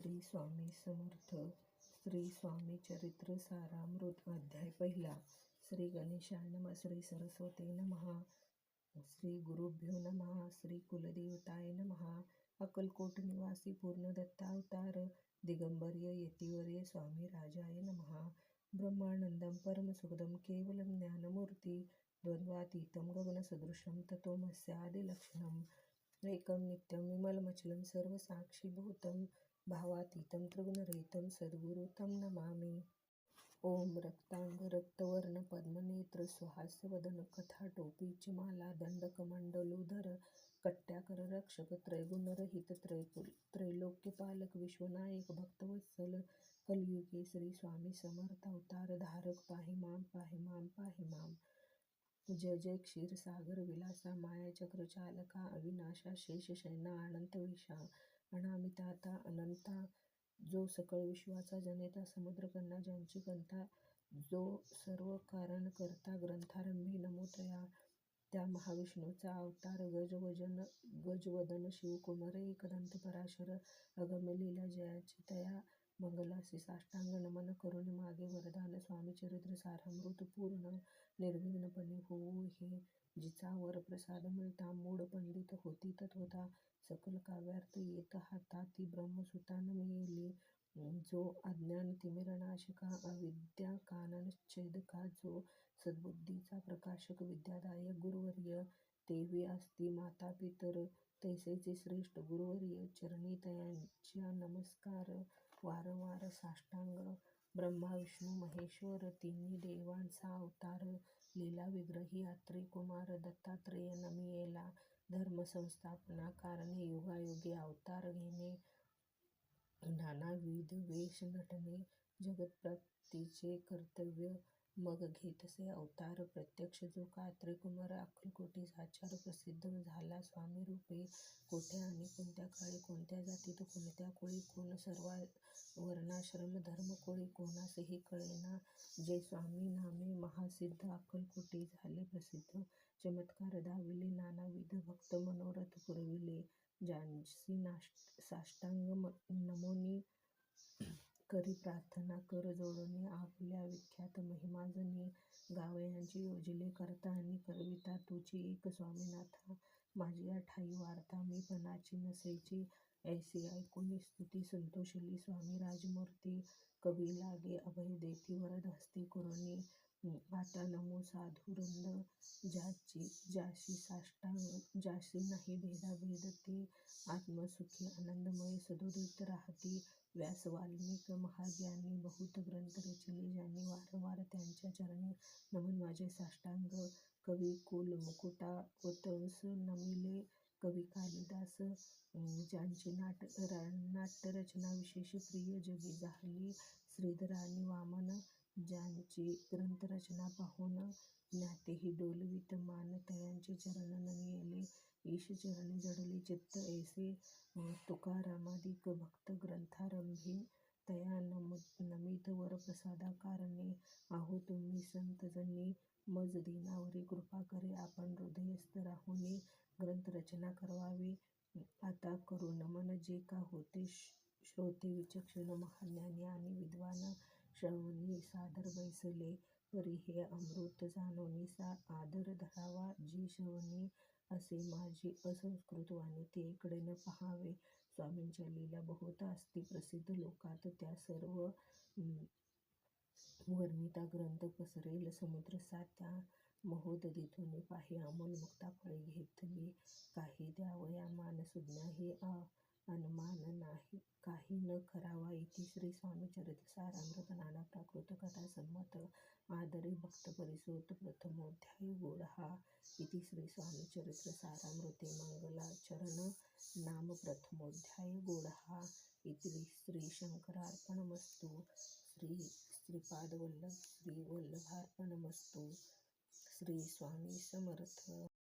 श्री स्वामी समर्थ श्री स्वामी चरित्र सारामृत अध्याय पहिला. श्री गणेशाय नमः श्री सरस्वती नमः श्री गुरुभ्यो नमः श्री कुलदेवताय नमः. अक्कलकोट निवासी पूर्ण दत्तावतार दिगंबर्य यतिवर्य स्वामी राजाय नमः. ब्रह्मानंदं परमसुखदं केवलं ज्ञानमूर्ती द्वन्द्वातीतं गगनसदृशं ततोमस्यादिलक्षणम् एकं नित्यं विमलमचलं सर्वसाक्षिभूतं भावातीतं त्रिगुणरहितं सद्गुरु तं नमामि। ॐ रक्तांग रक्तवर्ण पद्मनेत्र सुहास्यवदन कथाटोपी माला दंडकमंडलूधर कट्याकर रक्षक त्रैगुणरहित त्रैकुल त्रैलोक्यपालक विश्वनायक भक्तवत्सल कलियुगे श्री स्वामी समर्थ अवतार धारक पाहि माम पाहि माम पाहि माम। जय जय क्षीरसागर विलासा मायाचक्र चालका अविनाशा शेषशयना अनंत विशा अनामिताता अनंता जो सकळ विश्वाचा जनेता समुद्रकन्या ज्यांची कंथा जो सर्व कारण करता ग्रंथारंभी नमोतया त्या महाविष्णूचा अवतार गजवजन गजवदन शिवकुमार एकदंत पराशर अगमलीला जयाची तया मंगलासी साष्टांग नमन करून मागे वरदान चरित्र सारामृत पूर्ण निर्विघ्नपणे होऊ हे जिचा वर प्रसाद मिळता मूळ पंडित होती तत्वता सकल काव्यार्थ येत हाता ती ब्रह्मसुतान मिळेली जो अज्ञान तिमिरनाशका अविद्या कानन छेदका जो सद्बुद्धीचा प्रकाशक विद्यादायक गुरुवर्य देवी असती माता पितर तैसेचे श्रेष्ठ गुरुवर्य चरणी तयांच्या नमस्कार वारंवार साष्टांग ब्रह्मा विष्णू महेश्वर तिन्ही देवांचा अवतार लीला विग्रही अत्री कुमार दत्तात्रेय नमियेला धर्मसंस्थापना कारणे युगायुगे अवतार घेणे नानाविध वेष नटणे जगतप्राप्तीचे कर्तव्य मग घेतसे अवतार प्रत्यक्ष जो का कुमार अक्कलकोटी साचार प्रसिद्ध झाला. स्वामी रूपे कोठे आणि कोणत्या काळी कोणत्या जातीत कोणत्या कोळी कोण सर्व वर्णाश्रम धर्म कोळी कोणासही कळेना. जे स्वामी नामे महासिद्ध अक्कलकोटी झाले प्रसिद्ध. चमत्कार दाविले नानाविध भक्त मनोरथ पुरविले. ज्यांसी साष्टांग नमोनी करी प्रार्थना कर जोडणे आपल्या विख्यात महिमाजनी गावयांची योजिले करता आणि करविता तुझी एक स्वामीनाथा. माझी ठाई वार्ता मी पणाची नसेची. ऐसी ऐकुनी स्तुती संतोषली स्वामी राजमूर्ती. कवी लागे अभय देती वरद हस्ती करुणी. आता नमो साधुरंद ज्याची ज्याशी साष्टांग ज्याशी नाही भेदाभेद ते आत्मसुखी आनंदमय सदोदित राहती. व्यास वाल्मिक महाज्ञानी बहुत ग्रंथ रचिले ज्यांनी वारंवार त्यांच्या चरणी नमन माझे साष्टांग. कवी कुल मुकुटा कोतंस नमिले कवी कालिदास ज्यांची नाट नाट्यरचना विशेष प्रिय जगी झाली. श्रीधरानी वामन ज्यांची ग्रंथरचना पाहून ज्ञातेही डोलवीत मान तयांचे चरण नमियेले ईश चरणी जडले चित्त ऐसे तुकारामादिक भक्त ग्रंथारंभी तया नमित वरप्रसादा कारणे. आहो तुम्ही संतजनी मज दिनावरी कृपा करे आपण हृदयस्थ राहुनी ग्रंथरचना करवावी आता करू नमन जे का होते श्रोते विचक्षण महाज्ञानी आणि श्रवणी सादर बैसले परी हे अमृत जाणोनी आदर धरावा. जी श्रवणी असे माझी असंस्कृत वाणी ते इकडे न पहावे. स्वामींच्या लीला बहुत असती प्रसिद्ध लोकात त्या सर्व वर्णिता ग्रंथ पसरेल. समुद्र सात्या महोदधीतून पाही अमोल मुक्ता फळे घेतली. काही द्यावया मान सुज्ञा हे अनुमान नाही. काही न करावा इति श्री स्वामी चरित्र सारामृत नाना प्राकृत कथा संमत आदरी भक्त परिसोत प्रथमोध्याय गोडहा इति श्री स्वामी चरित्र सारामृते मंगलाचरण नाम प्रथमोध्याय गोडहा इति श्री शंकरार्पणमस्तु श्री श्रीपादवल्लभ श्री वल्लभार्पणमस्तु श्री स्वामी समर्थ.